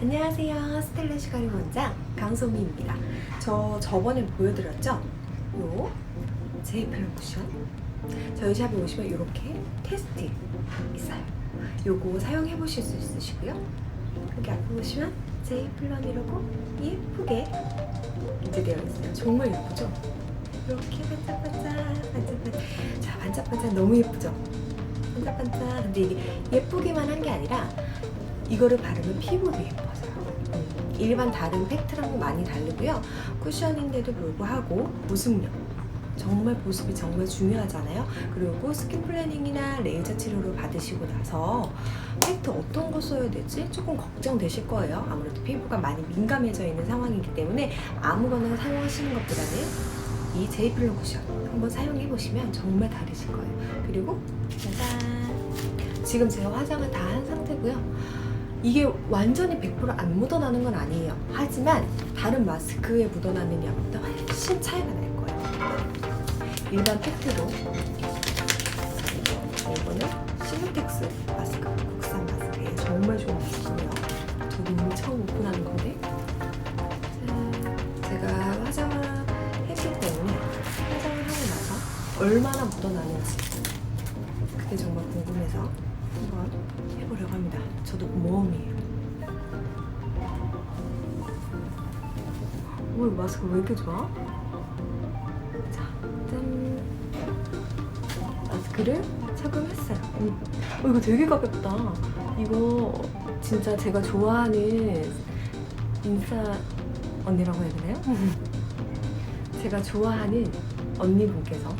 안녕하세요. 스텔라 시가리 원장 강소미입니다. 저 저번에 보여드렸죠? 요 제이플 쿠션. 저희 샵에 오시면 이렇게 테스트 있어요. 요거 사용해 보실 수 있으시고요. 여기 앞에 보시면 제이플런이라고 예쁘게 인쇄되어 있어요. 정말 예쁘죠? 이렇게 반짝반짝 반짝반짝 자 반짝반짝 너무 예쁘죠? 반짝반짝 근데 이게 예쁘기만 한 게 아니라 이거를 바르면 피부도 예뻐져요. 음, 일반 다른 팩트랑은 많이 다르고요. 쿠션인데도 불구하고 보습력. 정말 보습이 정말 중요하잖아요. 그리고 스킨 플래닝이나 레이저 치료를 받으시고 나서 팩트 어떤 거 써야 되지? 조금 걱정되실 거예요. 아무래도 피부가 많이 민감해져 있는 상황이기 때문에 아무거나 사용하시는 것보다는 이 제이플러 쿠션 한번 사용해 보시면 정말 다르실 거예요. 그리고 짜잔! 지금 제가 화장을 다 한 상태고요. 이게 완전히 100%안 묻어나는 건 아니에요. 하지만 다른 마스크에 묻어나는 양보다 훨씬 차이가 날 거예요. 일반 팩트로 이거는 시무텍스 마스크, 국산 마스크예요. 정말 좋은 마스크고요. 저도 처음 오픈하는 건데 자, 제가 화장을 했기 때문에 화장을 하고 나서 얼마나 묻어나는지 그게 정말 궁금해서 한번 해보려고 합니다. 저도 모험이에요. 오, 이 마스크 왜 이렇게 좋아? 자, 짠. 마스크를 착용했어요. 음. 어, 이거 되게 가볍다. 이거 진짜 제가 좋아하는 인싸 언니라고 해야 되나요? 제가 좋아하는 언니분께서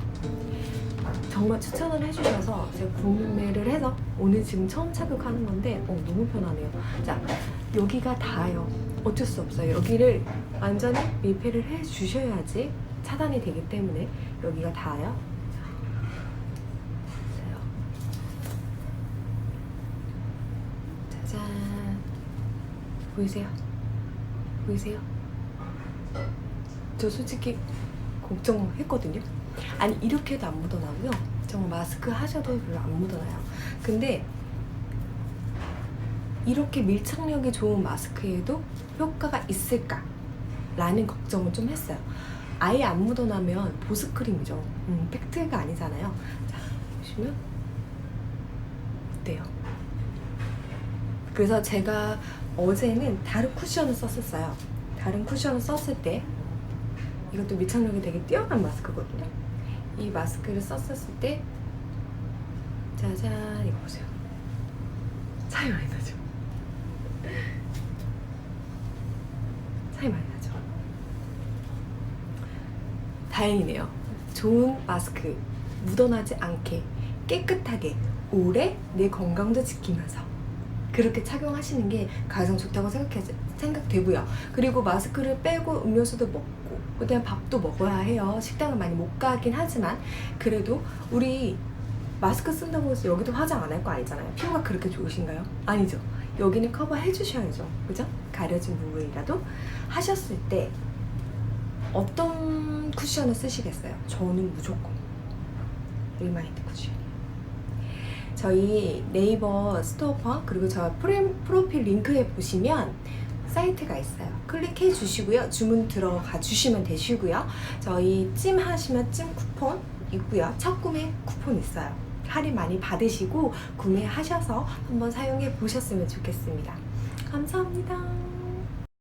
정말 추천을 해주셔서 제가 구매를 해서 오늘 지금 처음 착용하는 건데 어, 너무 편하네요. 자, 여기가 닿아요. 어쩔 수 없어요. 여기를 완전히 밀폐를 해 주셔야지 차단이 되기 때문에 여기가. 보세요. 짜잔. 보이세요? 보이세요? 저 솔직히 걱정했거든요. 아니 이렇게 해도 안 묻어나고요. 정말 마스크 하셔도 별로 안 묻어나요. 근데 이렇게 밀착력이 좋은 마스크에도 효과가 있을까? 라는 걱정을 좀 했어요. 아예 안 묻어나면 보습크림이죠. 음, 팩트가 아니잖아요. 자, 보시면 어때요? 그래서 제가 어제는 다른 쿠션을 썼었어요. 다른 쿠션을 썼을 때 이것도 밀착력이 되게 뛰어난 마스크거든요. 이 마스크를 썼었을 때 짜잔 이거 보세요. 차이 많이 나죠? 차이 많이 나죠? 다행이네요. 좋은 마스크 묻어나지 않게 깨끗하게 오래 내 건강도 지키면서 그렇게 착용하시는 게 가장 좋다고 생각해, 생각되고요. 그리고 마스크를 빼고 음료수도 먹고 그다음 밥도 먹어야 해요. 식당을 많이 못 가긴 하지만 그래도 우리 마스크 쓴다고 해서 여기도 화장 안 할 거 아니잖아요. 피부가 그렇게 좋으신가요? 아니죠. 여기는 커버 해 주셔야죠. 그죠? 가려진 부분이라도 하셨을 때 어떤 쿠션을 쓰시겠어요? 저는 무조건 리마인드 쿠션. 저희 네이버 스토어 그리고 저 프로필 링크에 보시면 사이트가 있어요. 클릭해 주시고요. 주문 들어가 주시면 되시고요. 저희 찜 하시면 찜 쿠폰 있고요. 첫 구매 쿠폰 있어요. 할인 많이 받으시고 구매하셔서 한번 사용해 보셨으면 좋겠습니다. 감사합니다.